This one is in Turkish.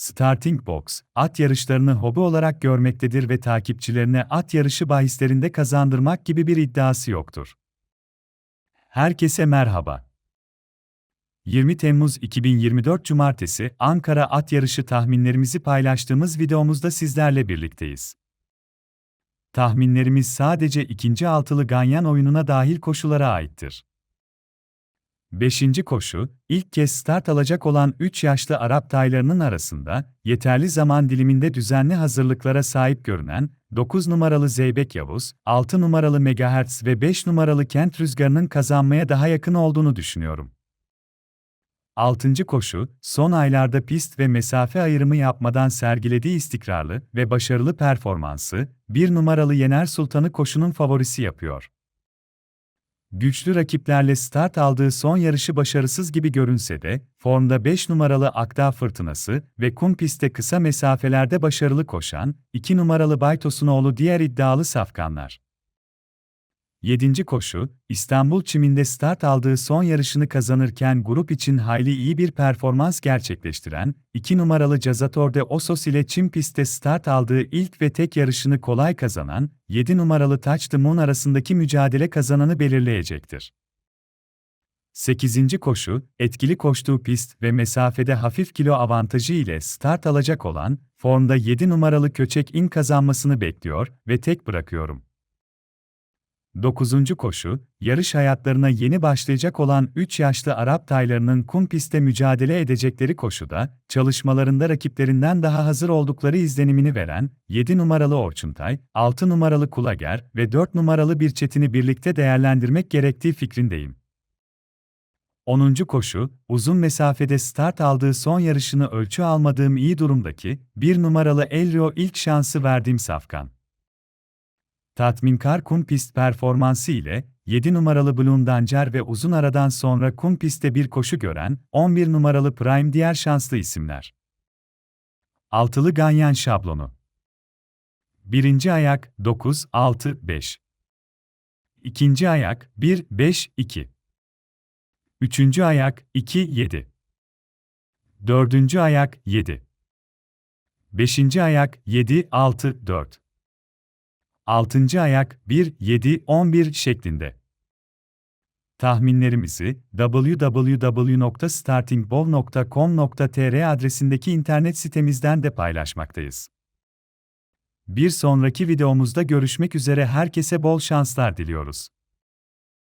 Starting Box, at yarışlarını hobi olarak görmektedir ve takipçilerine at yarışı bahislerinde kazandırmak gibi bir iddiası yoktur. Herkese merhaba. 20 Temmuz 2024 Cumartesi Ankara at yarışı tahminlerimizi paylaştığımız videomuzda sizlerle birlikteyiz. Tahminlerimiz sadece ikinci altılı ganyan oyununa dahil koşulara aittir. 5. koşu, ilk kez start alacak olan 3 yaşlı Arap taylarının arasında, yeterli zaman diliminde düzenli hazırlıklara sahip görünen, 9 numaralı Zeybek Yavuz, 6 numaralı Megahertz ve 5 numaralı Kent Rüzgarı'nın kazanmaya daha yakın olduğunu düşünüyorum. 6. koşu, son aylarda pist ve mesafe ayrımı yapmadan sergilediği istikrarlı ve başarılı performansı, 1 numaralı Yener Sultan'ı koşunun favorisi yapıyor. Güçlü rakiplerle start aldığı son yarışı başarısız gibi görünse de, formda 5 numaralı Akdağ Fırtınası ve kum pistte kısa mesafelerde başarılı koşan, 2 numaralı Baytosunoğlu diğer iddialı safkanlar. 7. koşu, İstanbul çiminde start aldığı son yarışını kazanırken grup için hayli iyi bir performans gerçekleştiren, 2 numaralı Cazator de Osos ile çim pistte start aldığı ilk ve tek yarışını kolay kazanan, 7 numaralı Touch the Moon arasındaki mücadele kazananı belirleyecektir. 8. koşu, etkili koştuğu pist ve mesafede hafif kilo avantajı ile start alacak olan, formda 7 numaralı Köçek in kazanmasını bekliyor ve tek bırakıyorum. 9. koşu, yarış hayatlarına yeni başlayacak olan 3 yaşlı Arap taylarının kum pistte mücadele edecekleri koşuda, çalışmalarında rakiplerinden daha hazır oldukları izlenimini veren 7 numaralı Orçuntay, 6 numaralı Kulager ve 4 numaralı bir çetini birlikte değerlendirmek gerektiği fikrindeyim. 10. koşu, uzun mesafede start aldığı son yarışını ölçü almadığım iyi durumdaki, 1 numaralı Elrio ilk şansı verdiğim safkan. Tatminkar kum pist performansı ile 7 numaralı Blundancer ve uzun aradan sonra kum pistte bir koşu gören 11 numaralı Prime diğer şanslı isimler. Altılı Ganyan şablonu. Birinci ayak 9 6 5. İkinci ayak 1 5 2. Üçüncü ayak 2 7. Dördüncü ayak 7. Beşinci ayak 7 6 4. 6. ayak 1, 7, 11 şeklinde. Tahminlerimizi www.startingbov.com.tr adresindeki internet sitemizden de paylaşmaktayız. Bir sonraki videomuzda görüşmek üzere herkese bol şanslar diliyoruz.